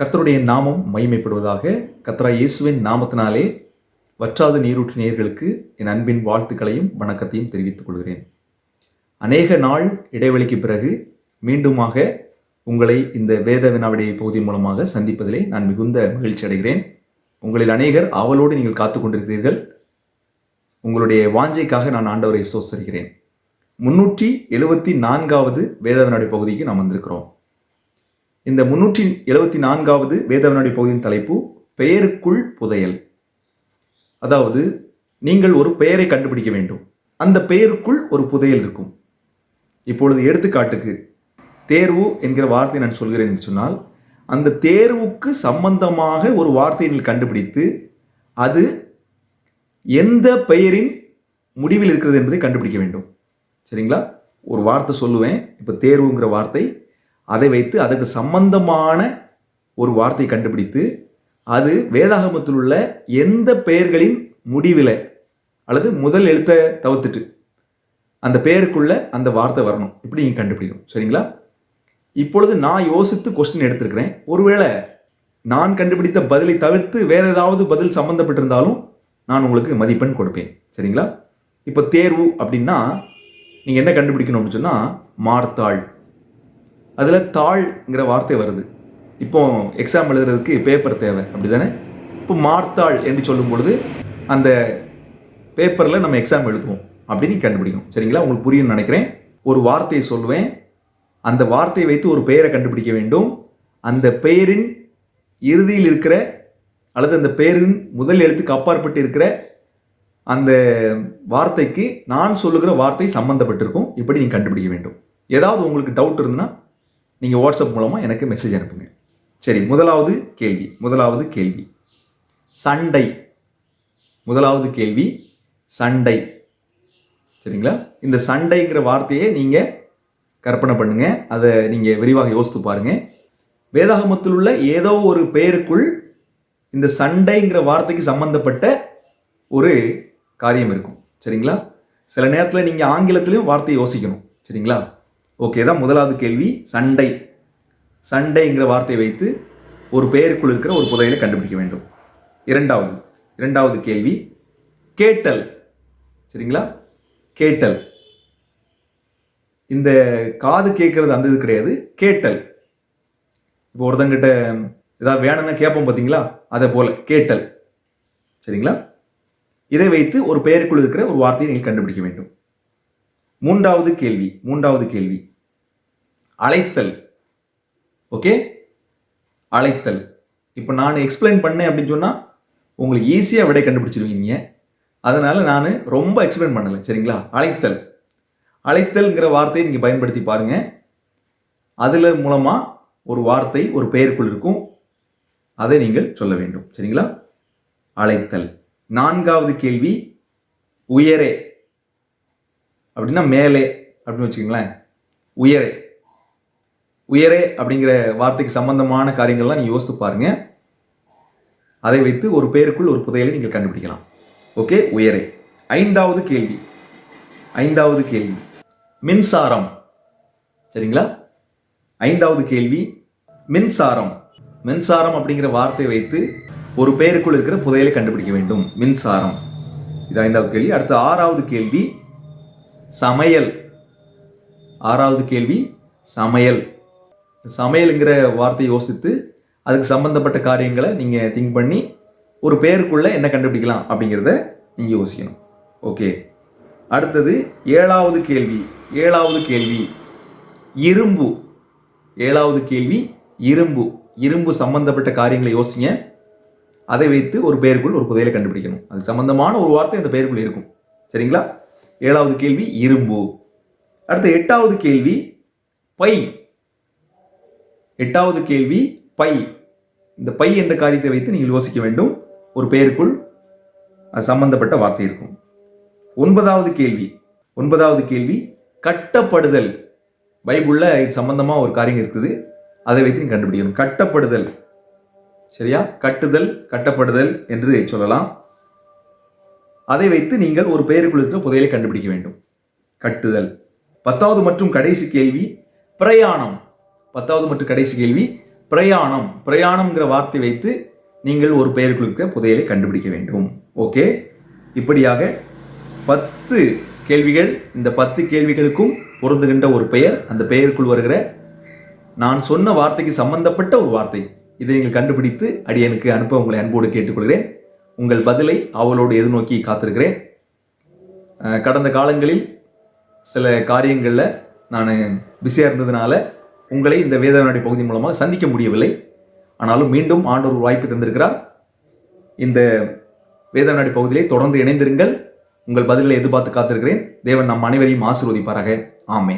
கர்த்தருடைய நாமம் மகிமைப்படுவதாக கத்ரா இயேசுவின் நாமத்தினாலே வற்றாத நீரூற்று நேர்களுக்கு என் அன்பின் வாழ்த்துக்களையும் வணக்கத்தையும் தெரிவித்துக் கொள்கிறேன். அநேக நாள் இடைவெளிக்கு பிறகு மீண்டுமாக உங்களை இந்த வேத வினாவிடை பகுதி மூலமாக சந்திப்பதிலே நான் மிகுந்த மகிழ்ச்சி அடைகிறேன். உங்களில் அநேகர் ஆவலோடு நீங்கள் காத்து கொண்டிருக்கிறீர்கள். உங்களுடைய வாஞ்சைக்காக நான் ஆண்டவரை சோசரிகிறேன் முன்னூற்றி எழுபத்தி நான்காவது வேத வினாடி பகுதிக்கு நாம் வந்திருக்கிறோம். இந்த முன்னூற்றி எழுபத்தி நான்காவது வேத பகுதியின் தலைப்பு பெயருக்குள் புதையல். அதாவது நீங்கள் ஒரு பெயரை கண்டுபிடிக்க வேண்டும். அந்த பெயருக்குள் ஒரு புதையல் இருக்கும். இப்பொழுது எடுத்துக்காட்டுக்கு தேர்வு என்கிற வார்த்தை நான் சொல்கிறேன் என்று சொன்னால் அந்த தேர்வுக்கு சம்பந்தமாக ஒரு வார்த்தையை நீங்கள் கண்டுபிடித்து அது எந்த பெயரின் முடிவில் இருக்கிறது என்பதை கண்டுபிடிக்க வேண்டும். சரிங்களா? ஒரு வார்த்தை சொல்லுவேன் இப்போ தேர்வுங்கிற வார்த்தை அதை வைத்து அதற்கு சம்பந்தமான ஒரு வார்த்தை கண்டுபிடித்து அது வேதாகமத்தில் உள்ள எந்த பெயர்களின் முடிவில் அல்லது முதல் எழுத்தை தவிர்த்துட்டு அந்த பெயருக்குள்ள அந்த வார்த்தை வரணும். இப்படி நீங்கள் கண்டுபிடிக்கணும். சரிங்களா? இப்பொழுது நான் யோசித்து கொஸ்டின் எடுத்திருக்கிறேன். ஒருவேளை நான் கண்டுபிடித்த பதிலை தவிர்த்து வேற ஏதாவது பதில் சம்மந்தப்பட்டிருந்தாலும் நான் உங்களுக்கு மதிப்பெண் கொடுப்பேன். சரிங்களா? இப்போ தேர்வு அப்படின்னா நீங்கள் என்ன கண்டுபிடிக்கணும் அப்படின்னு சொன்னால் மார்த்தாள். அதில் தாள்ங்கிற வார்த்தை வருது. இப்போ எக்ஸாம் எழுதுறதுக்கு பேப்பர் தேவை அப்படி தானே இப்போ மார்த்தாள் என்று சொல்லும் பொழுது அந்த பேப்பரில் நம்ம எக்ஸாம் எழுதுவோம் அப்படின்னு கண்டுபிடிக்கும் சரிங்களா? உங்களுக்கு புரியும்னு நினைக்கிறேன். ஒரு வார்த்தையை சொல்லுவேன் அந்த வார்த்தையை வைத்து ஒரு பெயரை கண்டுபிடிக்க வேண்டும். அந்த பெயரின் இறுதியில் இருக்கிற அல்லது அந்த பெயரின் முதல் எழுத்துக்கு அப்பாற்பட்டு இருக்கிற அந்த வார்த்தைக்கு நான் சொல்லுகிற வார்த்தை சம்பந்தப்பட்டிருக்கும். இப்படி நீங்கள் கண்டுபிடிக்க வேண்டும். ஏதாவது உங்களுக்கு டவுட் இருந்ததுன்னா நீங்கள் வாட்ஸ்அப் மூலமாக எனக்கு மெசேஜ் அனுப்புங்க. சரி முதலாவது கேள்வி முதலாவது கேள்வி. சண்டை. முதலாவது கேள்வி சண்டை. சரிங்களா? இந்த சண்டைங்கிற வார்த்தையை நீங்கள் கற்பனை பண்ணுங்கள் அதை நீங்கள் விரிவாக யோசித்து பாருங்க. வேதாகமத்தில் உள்ள ஏதோ ஒரு பெயருக்குள் இந்த சண்டைங்கிற வார்த்தைக்கு சம்பந்தப்பட்ட ஒரு காரியம் இருக்கும். சரிங்களா? சில நேரத்தில் நீங்கள் ஆங்கிலத்திலையும் வார்த்தையை யோசிக்கணும். சரிங்களா? ஓகே தான் முதலாவது கேள்வி. சண்டை. சண்டைங்கிற வார்த்தையை வைத்து ஒரு பெயருக்குள் இருக்கிற ஒரு புதையலை கண்டுபிடிக்க வேண்டும். இரண்டாவது இரண்டாவது கேள்வி. கேட்டல். சரிங்களா? கேட்டல். இந்த காது கேட்கறது அந்த இது கிடையாது. கேட்டல். இப்போ ஒருத்தங்கிட்ட ஏதாவது வேணும்னா கேட்போம் பார்த்தீங்களா? அதை போல கேட்டல். சரிங்களா? இதை வைத்து ஒரு பெயருக்குள் இருக்கிற ஒரு வார்த்தையை நீங்கள் கண்டுபிடிக்க வேண்டும். மூன்றாவது கேள்வி மூன்றாவது கேள்வி. அழைத்தல். ஓகே அழைத்தல். இப்போ நான் எக்ஸ்பிளைன் பண்ணேன் அப்படின்னு சொன்னால் உங்களுக்கு ஈஸியாக விடை கண்டுபிடிச்சிருவீங்க. அதனால் நான் ரொம்ப எக்ஸ்பிளைன் பண்ணலை சரிங்களா? அழைத்தல். அழைத்தல்ங்கிற வார்த்தையை நீங்கள் பயன்படுத்தி பாருங்கள் அதில் மூலமாக ஒரு வார்த்தை ஒரு பெயருக்குள் இருக்கும். அதை நீங்கள் சொல்ல வேண்டும் சரிங்களா? அழைத்தல். நான்காவது கேள்வி உயரே. அப்படின்னா மேலே அப்படின்னு வச்சுக்கோங்களேன். உயரே. உயரே அப்படிங்கிற வார்த்தைக்கு சம்பந்தமான காரியங்கள்லாம் நீங்கள் யோசித்து பாருங்க. அதை வைத்து ஒரு பெயருக்குள் ஒரு புதையலை நீங்கள் கண்டுபிடிக்கலாம். ஓகே? உயரே. ஐந்தாவது கேள்வி. ஐந்தாவது கேள்வி. மின்சாரம். சரிங்களா? ஐந்தாவது கேள்வி. மின்சாரம். மின்சாரம் அப்படிங்கிற வார்த்தையை வைத்து ஒரு பெயருக்குள் இருக்கிற புதையலை கண்டுபிடிக்க வேண்டும். மின்சாரம். இது ஐந்தாவது கேள்வி. அடுத்து ஆறாவது கேள்வி. சமையல். ஆறாவது கேள்வி சமையல். சமையலுங்கிற வார்த்தையை யோசித்து அதுக்கு சம்பந்தப்பட்ட காரியங்களை நீங்கள் திங்க் பண்ணி ஒரு பேருக்குள்ளே என்ன கண்டுபிடிக்கலாம் அப்படிங்கிறத நீங்கள் யோசிக்கணும். ஓகே அடுத்தது ஏழாவது கேள்வி ஏழாவது கேள்வி. இரும்பு. ஏழாவது கேள்வி இரும்பு. இரும்பு சம்பந்தப்பட்ட காரியங்களை யோசிங்க. அதை வைத்து ஒரு பெயருக்குள் ஒரு புதையலை கண்டுபிடிக்கணும். அது சம்பந்தமான ஒரு வார்த்தை அந்த பெயருக்குள் இருக்கும். சரிங்களா? ஏழாவது கேள்வி இரும்பு. அடுத்த எட்டாவது கேள்வி பை. எட்டாவது கேள்வி பை. இந்த பை என்ற காரியத்தை வைத்து நீங்கள் யோசிக்க வேண்டும். ஒரு பெயருக்குள் அது சம்பந்தப்பட்ட வார்த்தை இருக்கும். ஒன்பதாவது கேள்வி. ஒன்பதாவது கேள்வி கட்டப்படுதல். பைபிளில் இது சம்பந்தமாக ஒரு காரியம் இருக்குது. அதை வைத்து நீங்கள் கண்டுபிடிக்கணும். கட்டப்படுதல். சரியா? கட்டுதல் கட்டப்படுதல் என்று சொல்லலாம். அதை வைத்து நீங்கள் ஒரு பெயருக்குள் இருக்கிற புதையலை கண்டுபிடிக்க வேண்டும். கட்டுதல். பத்தாவது மற்றும் கடைசி கேள்வி பிரயாணம். பத்தாவது மற்றும் கடைசி கேள்வி பிரயாணம். பிரயாணம்ங்கிற வார்த்தை வைத்து நீங்கள் ஒரு பெயருக்குள் இருக்கிற புதையலை கண்டுபிடிக்க வேண்டும். ஓகே? இப்படியாக பத்து கேள்விகள் இந்த பத்து கேள்விகளுக்கும் பொருந்துகின்ற ஒரு பெயர் அந்த பெயருக்குள் வருகிற நான் சொன்ன வார்த்தைக்கு சம்பந்தப்பட்ட ஒரு வார்த்தை. இதை நீங்கள் கண்டுபிடித்து அடியனுக்கு அனுப்ப உங்களை அன்போடு கேட்டுக்கொள்கிறேன். உங்கள் பதிலை அவளோடு எதிர்நோக்கி காத்திருக்கிறேன். கடந்த காலங்களில் சில காரியங்களில் நான் பிஸியாக இருந்ததுனால உங்களை இந்த வேதநாடி பகுதி மூலமாக சந்திக்க முடியவில்லை. ஆனாலும் மீண்டும் ஆண்டோர் வாய்ப்பு தந்திருக்கிறார். இந்த வேதநாடி பகுதியிலே தொடர்ந்து இணைந்திருங்கள். உங்கள் பதிலை எதிர்பார்த்து காத்திருக்கிறேன். தேவன் நம் அனைவரையும் ஆசிர்வதிப்பாராக. ஆமே